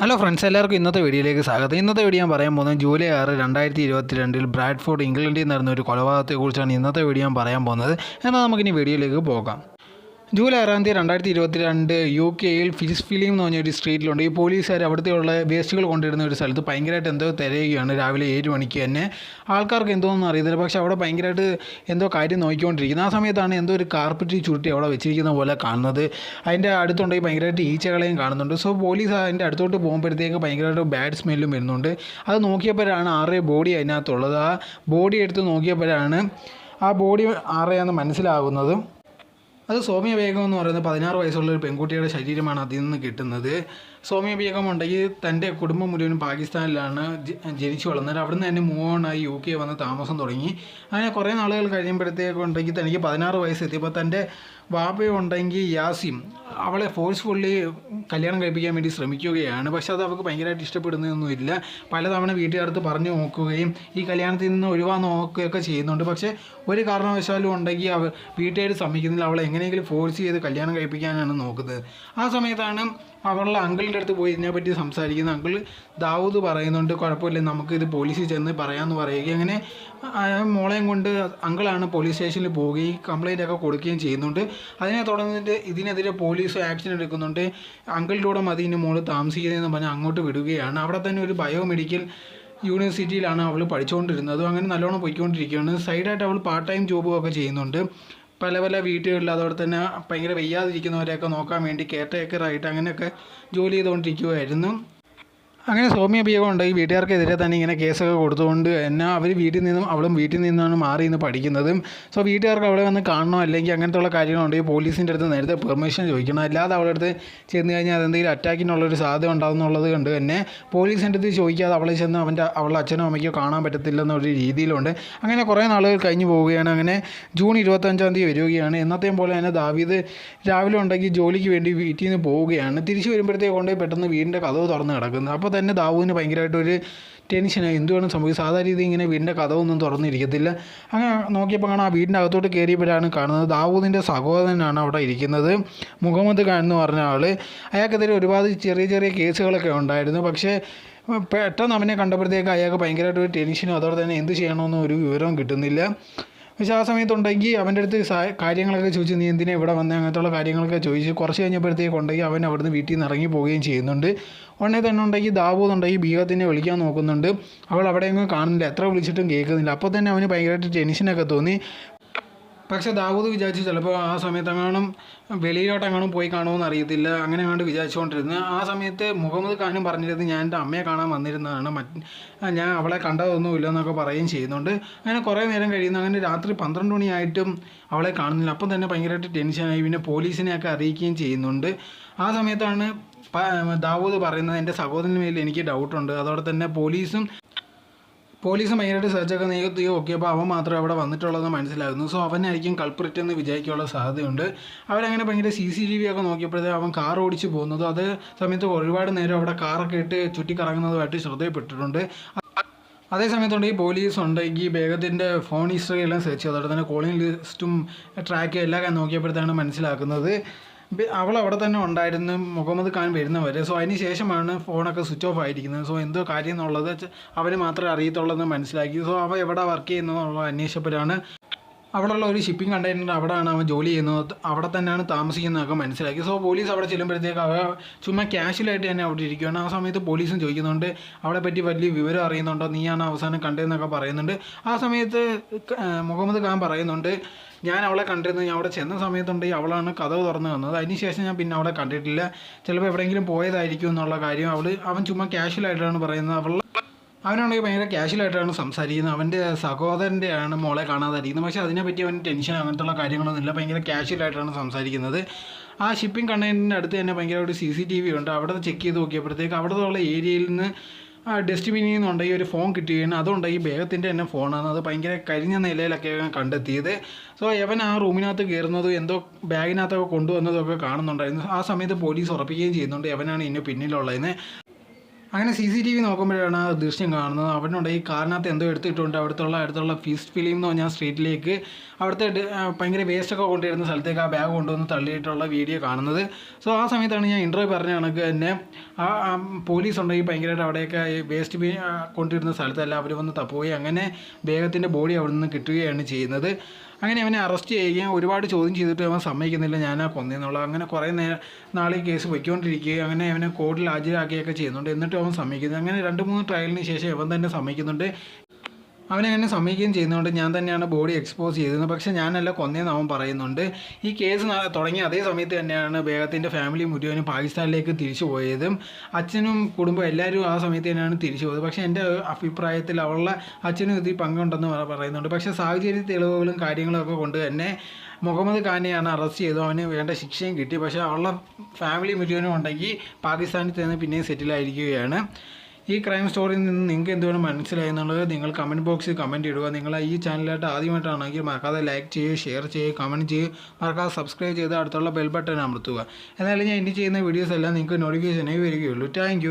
Hello friends എല്ലാവർക്കും ഇന്നത്തെ വീഡിയോയിലേക്ക് സ്വാഗതം. ഇന്നത്തെ വീഡിയോ ഞാൻ പറയാൻ പോകുന്നത് ജൂലൈ ആറ് രണ്ടായിരത്തി ഇരുപത്തി രണ്ടിൽ ബ്രാഡ്ഫോർഡ് ഇംഗ്ലണ്ടിൽ നടന്ന ഒരു കൊലപാതകത്തെക്കുറിച്ചാണ് ഇന്നത്തെ വീഡിയോ ഞാൻ പറയാൻ പോകുന്നത്. എന്നാൽ നമുക്കിനി വീഡിയോയിലേക്ക് പോകാം. ജൂലൈ ആറാം തീയതി രണ്ടായിരത്തി ഇരുപത്തി രണ്ട് യു കെയിൽ ഫിസ് ഫിലിം എന്ന് പറഞ്ഞ ഒരു സ്ട്രീറ്റിലുണ്ട്. ഈ പോലീസുകാർ അവിടുത്തെ ഉള്ള വേസ്റ്റുകൾ കൊണ്ടിരുന്ന ഒരു സ്ഥലത്ത് ഭയങ്കരമായിട്ട് എന്തോ തിരയുകയാണ്. രാവിലെ ഏഴ് മണിക്ക് തന്നെ. ആൾക്കാർക്ക് എന്തോന്നും അറിയത്തില്ല. പക്ഷേ അവിടെ ഭയങ്കരമായിട്ട് എന്തോ കാര്യം നോക്കിക്കൊണ്ടിരിക്കുന്നത് ആ സമയത്താണ് എന്തോ ഒരു കാർപ്പറ്റ് ചുരുട്ടി അവിടെ വെച്ചിരിക്കുന്ന പോലെ കാണുന്നത്. അതിന്റെ അടുത്തുണ്ടെങ്കിൽ ഭയങ്കരമായിട്ട് ഈച്ചകളെയും കാണുന്നുണ്ട്. സോ പോലീസ് അതിന്റെ അടുത്തോട്ട് പോകുമ്പോഴത്തേക്ക് ഭയങ്കരമായിട്ട് ബാഡ് സ്മെല്ലും വരുന്നുണ്ട്. അത് നോക്കിയപ്പോഴാണ് ആറേ ബോഡി അതിനകത്തുള്ളത്. ആ ബോഡി എടുത്ത് നോക്കിയപ്പോഴാണ് ആ ബോഡി ആരുടെയാണെന്ന് മനസ്സിലാകുന്നത്. അത് സൗമ്യ വേഗം എന്ന് പറയുന്നത് പതിനാറ് വയസ്സുള്ള ഒരു പെൺകുട്ടിയുടെ ശരീരമാണ് അതിൽ നിന്ന് കിട്ടുന്നത്. സൗമ്യ വേഗം ഉണ്ടെങ്കിൽ തന്റെ കുടുംബം മുഴുവനും പാകിസ്ഥാനിലാണ് ജനിച്ചു വളർന്നത്. അവിടുന്ന് തന്നെ മൂവ് ഓൺ യു കെ വന്ന് താമസം തുടങ്ങി. അങ്ങനെ കുറേ നാളുകൾ കഴിയുമ്പോഴത്തേക്കുണ്ടെങ്കിൽ തനിക്ക് പതിനാറ് വയസ്സ് എത്തിയപ്പോൾ തന്റെ വാപ്പയും ഉണ്ടെങ്കിൽ യാസിം അവളെ ഫോഴ്സ്ഫുള്ളി കല്യാണം കഴിപ്പിക്കാൻ വേണ്ടി ശ്രമിക്കുകയാണ്. പക്ഷെ അത് അവൾക്ക് ഭയങ്കരമായിട്ട് ഇഷ്ടപ്പെടുന്നതൊന്നുമില്ല പലതവണ വീട്ടുകാർക്ക് പറഞ്ഞു നോക്കുകയും ഈ കല്യാണത്തിൽ നിന്ന് ഒഴിവാൻ നോക്കുകയൊക്കെ ചെയ്യുന്നുണ്ട്. പക്ഷേ ഒരു കാരണവശാലും ഉണ്ടെങ്കിൽ അവർ വീട്ടുകാർ സമ്മതിക്കുന്നില്ല. അവളെ എങ്ങനെയെങ്കിലും ഫോഴ്സ് ചെയ്ത് കല്യാണം കഴിപ്പിക്കാനാണ് നോക്കുന്നത്. ആ സമയത്താണ് അവളുടെ അങ്കിളിന്റെ അടുത്ത് പോയി ഇതിനെപ്പറ്റി സംസാരിക്കുന്ന. അങ്കിൾ ദാവൂദ് പറയുന്നുണ്ട് കുഴപ്പമില്ല നമുക്കിത് പോലീസിൽ ചെന്ന് പറയാമെന്ന് പറയുകയും അങ്ങനെ മോളെയും കൊണ്ട് അങ്കിളാണ് പോലീസ് സ്റ്റേഷനിൽ പോവുകയും കംപ്ലൈന്റ് ഒക്കെ കൊടുക്കുകയും ചെയ്യുന്നുണ്ട്. അതിനെ തുടർന്നിട്ട് ഇതിനെതിരെ പോലീസ് ആക്ഷൻ എടുക്കുന്നുണ്ട്. അങ്കിളിന്റെ കൂടെ മതി ഇനി മോൾ താമസിക്കുന്നതെന്ന് പറഞ്ഞ് അങ്ങോട്ട് വിടുകയാണ്. അവിടെ തന്നെ ഒരു ബയോമെഡിക്കൽ യൂണിവേഴ്സിറ്റിയിലാണ് അവൾ പഠിച്ചുകൊണ്ടിരുന്നത്. അങ്ങനെ നല്ലോണം പോയിക്കൊണ്ടിരിക്കുകയാണ്. സൈഡായിട്ട് അവൾ പാർട്ട് ടൈം ജോബും ഒക്കെ ചെയ്യുന്നുണ്ട്. പല പല വീട്ടുകളിൽ അതോടെ തന്നെ ഭയങ്കര വയ്യാതിരിക്കുന്നവരെയൊക്കെ നോക്കാൻ വേണ്ടി കെയർ ടേക്കറായിട്ട് അങ്ങനെയൊക്കെ ജോലി ചെയ്തുകൊണ്ടിരിക്കുമായിരുന്നു അങ്ങനെ സൗമ്യ ബിയോഗം ഉണ്ട്. ഈ വീട്ടുകാർക്കെതിരെ തന്നെ ഇങ്ങനെ കേസൊക്കെ കൊടുത്തുകൊണ്ട് എന്നാൽ അവർ വീട്ടിൽ നിന്നും അവളും വീട്ടിൽ നിന്നാണ് മാറി നിന്ന് പഠിക്കുന്നതും. സോ വീട്ടുകാർക്ക് അവളെ വന്ന് കാണണോ അല്ലെങ്കിൽ അങ്ങനത്തെ ഉള്ള കാര്യങ്ങളുണ്ടെങ്കിൽ പോലീസിന്റെ അടുത്ത് നേരത്തെ പെർമിഷൻ ചോദിക്കണം. അല്ലാതെ അവളുടെ അടുത്ത് ചെന്ന് കഴിഞ്ഞാൽ അതെന്തെങ്കിലും അറ്റാക്കിനുള്ളൊരു സാധ്യത ഉണ്ടാകുന്നുള്ളത് കൊണ്ട് തന്നെ പോലീസിന്റെ അടുത്ത് ചോദിക്കാതെ അവളെ ചെന്ന് അവന്റെ അവളുടെ അച്ഛനോ അമ്മയ്ക്കോ കാണാൻ പറ്റത്തില്ലെന്നൊരു രീതിയിലുണ്ട്. അങ്ങനെ കുറേ നാളുകൾ കഴിഞ്ഞ് പോവുകയാണ്. അങ്ങനെ ജൂൺ ഇരുപത്തഞ്ചാം തീയതി വരികയാണ്. എന്നത്തെയും പോലെ തന്നെ ദാവീദ് രാവിലെ ഉണ്ടെങ്കിൽ ജോലിക്ക് വേണ്ടി വീട്ടിൽ നിന്ന് പോവുകയാണ്. തിരിച്ച് വരുമ്പോഴത്തേക്ക് കൊണ്ടുപോയി പെട്ടെന്ന് വീടിന്റെ കഥവ് തുറന്ന് കിടക്കുന്നത് അപ്പോൾ തന്നെ ദാവുവിന് ഭയങ്കരമായിട്ടൊരു ടെൻഷനായി എന്തുവാണ് സംഭവിച്ചത്? സാധാരണ രീതി ഇങ്ങനെ വീടിന്റെ കഥവൊന്നും തുറന്നിരിക്കത്തില്ല. അങ്ങനെ നോക്കിയപ്പോൾ കാണാം ആ വീടിന്റെ അകത്തോട്ട് കയറിയപ്പോഴാണ് കാണുന്നത് ദാവൂദിന്റെ സഹോദരനാണ് അവിടെ ഇരിക്കുന്നത്. മുഹമ്മദ് ഖാൻ എന്ന് പറഞ്ഞ ആൾ അയാൾക്കെതിരെ ഒരുപാട് ചെറിയ ചെറിയ കേസുകളൊക്കെ ഉണ്ടായിരുന്നു. പക്ഷേ പെട്ടെന്ന് അവനെ കണ്ടപ്പോഴത്തേക്ക് അയാൾക്ക് ഭയങ്കരമായിട്ട് ഒരു ടെൻഷനും അതോടെ തന്നെ എന്ത് ചെയ്യണമെന്നും ഒരു വിവരവും കിട്ടുന്നില്ല. പക്ഷേ ആ സമയത്തുണ്ടെങ്കിൽ അവന്റെ അടുത്ത് കാര്യങ്ങളൊക്കെ ചോദിച്ചു നീ എന്തിനാ ഇവിടെ വന്നേ? അങ്ങനത്തുള്ള കാര്യങ്ങളൊക്കെ ചോദിച്ച്. കുറച്ച് കഴിഞ്ഞപ്പോഴത്തേക്ക് ഉണ്ടെങ്കിൽ അവൻ അവിടുന്ന് വീട്ടിൽ നിന്ന് ഇറങ്ങി പോവുകയും ചെയ്യുന്നുണ്ട്. ഉടനെ തന്നെ ഉണ്ടെങ്കിൽ ദാവൂദ് ബീഹത്തിനെ വിളിക്കാൻ നോക്കുന്നുണ്ട്. അവൾ അവിടെയൊന്നും കാണുന്നില്ല. എത്ര വിളിച്ചിട്ടും കേൾക്കുന്നില്ല. അപ്പോൾ തന്നെ അവന് ഭയങ്കരമായിട്ട് ടെൻഷനൊക്കെ തോന്നി. പക്ഷെ ദാവൂദ് വിചാരിച്ചു ചിലപ്പോൾ ആ സമയത്തെങ്ങാനും വെളിയിലോട്ടെങ്ങാനും പോയി കാണുമെന്ന് അറിയത്തില്ല. അങ്ങനെ അങ്ങോട്ട് വിചാരിച്ചുകൊണ്ടിരുന്നു. ആ സമയത്ത് മുഹമ്മദ് ഖാനും പറഞ്ഞിരുന്നത് ഞാൻ എന്റെ അമ്മയെ കാണാൻ വന്നിരുന്നതാണ്. മറ്റ് ഞാൻ അവളെ കണ്ടതൊന്നുമില്ല എന്നൊക്കെ പറയുകയും ചെയ്യുന്നുണ്ട്. അങ്ങനെ കുറേ നേരം കഴിയുന്നു. അങ്ങനെ രാത്രി പന്ത്രണ്ട് മണിയായിട്ടും അവളെ കാണുന്നില്ല. അപ്പം തന്നെ ഭയങ്കരമായിട്ട് ടെൻഷനായി. പിന്നെ പോലീസിനെയൊക്കെ അറിയിക്കുകയും ചെയ്യുന്നുണ്ട്. ആ സമയത്താണ് ദാവൂദ് പറയുന്നത് എന്റെ സഹോദരന് മേലിൽ എനിക്ക് ഡൗട്ടുണ്ട് അതോടെ തന്നെ പോലീസും പോലീസ് മെയിനായിട്ട് സെർച്ചൊക്കെ നീക്കി നോക്കിയപ്പോൾ അവൻ മാത്രമേ അവിടെ വന്നിട്ടുള്ളതെന്ന് മനസ്സിലാകുന്നു സോ അവനായിരിക്കും കൾപ്രിറ്റ് എന്ന് വിചാരിക്കാനുള്ള സാധ്യതയുണ്ട്. അവരങ്ങനെ ഭയങ്കര സി സി ടി വി ഒക്കെ നോക്കിയപ്പോഴത്തേക്ക് അവൻ കാർ ഓടിച്ച് പോകുന്നതും. അതേ സമയത്ത് ഒരുപാട് നേരം അവിടെ കാറൊക്കെ ഇട്ട് ചുറ്റിക്കറങ്ങുന്നതുമായിട്ട് ശ്രദ്ധയിൽപ്പെട്ടിട്ടുണ്ട്. ഈ പോലീസ് ഉണ്ടെങ്കിൽ ബേഗത്തിന്റെ ഫോൺ ഹിസ്റ്ററി എല്ലാം സെർച്ച് ചെയ്തു. തന്നെ കോളിംഗ് ലിസ്റ്റും ട്രാക്കും എല്ലാം നോക്കിയപ്പോഴത്തേക്കാണ് മനസ്സിലാക്കുന്നത്. അവൾ അവിടെ തന്നെ ഉണ്ടായിരുന്നു മുഹമ്മദ് ഖാൻ വരുന്നവരെ. സോ അതിന് ശേഷമാണ് ഫോണൊക്കെ സ്വിച്ച് ഓഫ് ആയിരിക്കുന്നത്. സോ എന്തോ കാര്യം എന്നുള്ളത് അവന് മാത്രമേ അറിയത്തുള്ളൂ എന്ന് മനസ്സിലാക്കി. സോ അവ എവിടെ വർക്ക് ചെയ്യുന്നതെന്നുള്ള അന്വേഷിച്ചപ്പോഴാണ് അവിടെയുള്ള ഒരു ഷിപ്പിംഗ് കണ്ടെയ്നർ അവിടെയാണ് അവൻ ജോലി ചെയ്യുന്നത്. അവിടെ തന്നെയാണ് താമസിക്കുന്നതൊക്കെ മനസ്സിലാക്കി. സോ പോലീസ് അവിടെ ചെല്ലുമ്പോഴത്തേക്ക് അവ ചുമ്മാ ക്യാഷ്വലായിട്ട് തന്നെ അവിടെ ഇരിക്കുകയാണ്. ആ സമയത്ത് പോലീസും ചോദിക്കുന്നുണ്ട് അവളെ പറ്റി വലിയ വിവരം അറിയുന്നുണ്ടോ? നീയാണ് അവസാനം കണ്ടതെന്നൊക്കെ പറയുന്നുണ്ട്. ആ സമയത്ത് മുഹമ്മദ് ഖാൻ പറയുന്നുണ്ട് ഞാൻ അവളെ കണ്ടിരുന്നത് ഞാൻ അവിടെ ചെന്ന സമയത്തുണ്ടെങ്കിൽ അവളാണ് കഥവ് തുറന്നു വന്നത് അതിനുശേഷം ഞാൻ പിന്നെ അവളെ കണ്ടിട്ടില്ല. ചിലപ്പോൾ എവിടെയെങ്കിലും പോയതായിരിക്കും എന്നുള്ള കാര്യം അവൾ അവൻ ചുമ്മാ ക്യാഷ്വലായിട്ടാണ് പറയുന്നത്. അവൾ അവനാണെങ്കിൽ ഭയങ്കര ക്യാഷ്വലായിട്ടാണ് സംസാരിക്കുന്നത്. അവന്റെ സഹോദരന്റെയാണ് മോളെ കാണാതായിരിക്കുന്നത്. പക്ഷേ അതിനെപ്പറ്റി അവൻ ടെൻഷൻ അങ്ങനത്തുള്ള കാര്യങ്ങളൊന്നുമില്ല. ഭയങ്കര ക്യാഷ്വലായിട്ടാണ് സംസാരിക്കുന്നത്. ആ ഷിപ്പിംഗ് കണ്ടെയ്നറിന്റെ അടുത്ത് തന്നെ ഭയങ്കര ഒരു സി സി ടി വി ഉണ്ട്. അവിടെ ചെക്ക് ചെയ്ത് നോക്കിയപ്പോഴത്തേക്ക് അവിടെ ഉള്ള ഏരിയയിൽ നിന്ന് ആ ഡസ്റ്റ്ബിനിൽ ഈ ഒരു ഫോൺ കിട്ടുകയാണ് ഈ ബേഗത്തിന്റെ തന്നെ ഫോണാണ് അത് ഭയങ്കര കരിഞ്ഞ നിലയിലൊക്കെ കണ്ടെത്തിയത്. സോ എവൻ ആ റൂമിനകത്ത് കയറുന്നതും എന്തോ ബാഗിനകത്തൊക്കെ കൊണ്ടുവന്നതൊക്കെ കാണുന്നുണ്ടായിരുന്നു. ആ സമയത്ത് പോലീസ് ഉറപ്പിക്കുകയും ചെയ്യുന്നുണ്ട്. എവനാണ് ഇതിന് പിന്നിലുള്ളതെന്ന്. അങ്ങനെ സി സി ടി വി നോക്കുമ്പോഴാണ് ദൃശ്യം കാണുന്നത്. അവിടെ ഈ കാറിനകത്ത് എന്തോ എടുത്തിട്ടുണ്ട്. അവിടുത്തെ അടുത്തുള്ള ഫീസ്റ്റ് ഫിലിം എന്ന് പറഞ്ഞാൽ സ്ട്രീറ്റിലേക്ക് അവിടുത്തെ ഭയങ്കര വേസ്റ്റൊക്കെ കൊണ്ടുവരുന്ന സ്ഥലത്തേക്ക് ആ ബാഗ് കൊണ്ടുവന്ന് തള്ളിയിട്ടുള്ള വീഡിയോ കാണുന്നത്. സോ ആ സമയത്താണ് ഞാൻ ഇന്റർവ്യൂ പറഞ്ഞ കണക്ക് തന്നെ ആ പോലീസ് ഉണ്ടെങ്കിൽ ഭയങ്കരമായിട്ട് അവിടെയൊക്കെ വേസ്റ്റ് ബി കൊണ്ടുവരുന്ന സ്ഥലത്തല്ല അവർ വന്ന് തപ്പുകയും അങ്ങനെ ബേഗത്തിന്റെ ബോഡി അവിടെ നിന്ന് കിട്ടുകയാണ് ചെയ്യുന്നത്. അങ്ങനെ അവനെ അറസ്റ്റ് ചെയ്യുകയും ഒരുപാട് ചോദ്യം ചെയ്തിട്ട് അവൻ സമ്മതിക്കുന്നില്ല. ഞാനാ കൊന്നേന്നുള്ള. അങ്ങനെ കുറേ നേരം നാളെ കേസ് പൊയ്ക്കൊണ്ടിരിക്കുകയും അങ്ങനെ അവനെ കോടതിയിൽ ഹാജരാക്കുകയൊക്കെ ചെയ്യുന്നുണ്ട്. എന്നിട്ട് അവൻ സമ്മതിക്കുന്നത് അങ്ങനെ രണ്ട് മൂന്ന് ട്രയലിന് ശേഷം അവൻ തന്നെ സമ്മതിക്കുന്നുണ്ട്. അവനങ്ങനെ സമ്മതിക്കുകയും ചെയ്യുന്നതുകൊണ്ട് ഞാൻ തന്നെയാണ് ബോഡി എക്സ്പോസ് ചെയ്തത് പക്ഷേ ഞാനല്ല കൊന്നേന്ന് അവൻ പറയുന്നുണ്ട്. ഈ കേസ് തുടങ്ങി തുടങ്ങിയ അതേ സമയത്ത് തന്നെയാണ് ബേഗത്തിന്റെ ഫാമിലി മുഴുവനും പാകിസ്ഥാനിലേക്ക് തിരിച്ചു പോയതും. അച്ഛനും കുടുംബം എല്ലാവരും ആ സമയത്ത് തന്നെയാണ് തിരിച്ചു പോയത്. പക്ഷേ എന്റെ അഭിപ്രായത്തിൽ അവളുടെ അച്ഛനും ഇതിൽ പങ്കുണ്ടെന്ന് പറയുന്നുണ്ട്. പക്ഷേ സാഹചര്യ തെളിവുകളും കാര്യങ്ങളൊക്കെ കൊണ്ട് തന്നെ മുഹമ്മദ് ഖാനെയാണ് അറസ്റ്റ് ചെയ്തു. അവന് വേണ്ട ശിക്ഷയും കിട്ടി. പക്ഷേ അവളുടെ ഫാമിലി മുഴുവനും ഉണ്ടെങ്കിൽ പാകിസ്ഥാനിൽ തന്നെ പിന്നെയും സെറ്റിലായിരിക്കുകയാണ് ഈ ക്രൈം സ്റ്റോറിയിൽ നിന്ന് നിങ്ങൾക്ക് എന്തുവേണം മനസ്സിലായി എന്നുള്ളത് നിങ്ങൾ കമന്റ് ബോക്സിൽ കമന്റ് ഇടുക. നിങ്ങൾ ഈ ചാനലായിട്ട് ആദ്യമായിട്ടാണെങ്കിൽ മറക്കാതെ ലൈക്ക് ചെയ്യുക ഷെയർ ചെയ്യുക കമന്റ് ചെയ്യുക. മറക്കാതെ സബ്സ്ക്രൈബ് ചെയ്ത് അടുത്തുള്ള ബെൽ ബട്ടൺ അമർത്തുക. എന്നാലും ഞാൻ ഇനി ചെയ്യുന്ന വീഡിയോസ് എല്ലാം നിങ്ങൾക്ക് നോട്ടിഫിക്കേഷനായി വരികയുള്ളൂ. താങ്ക്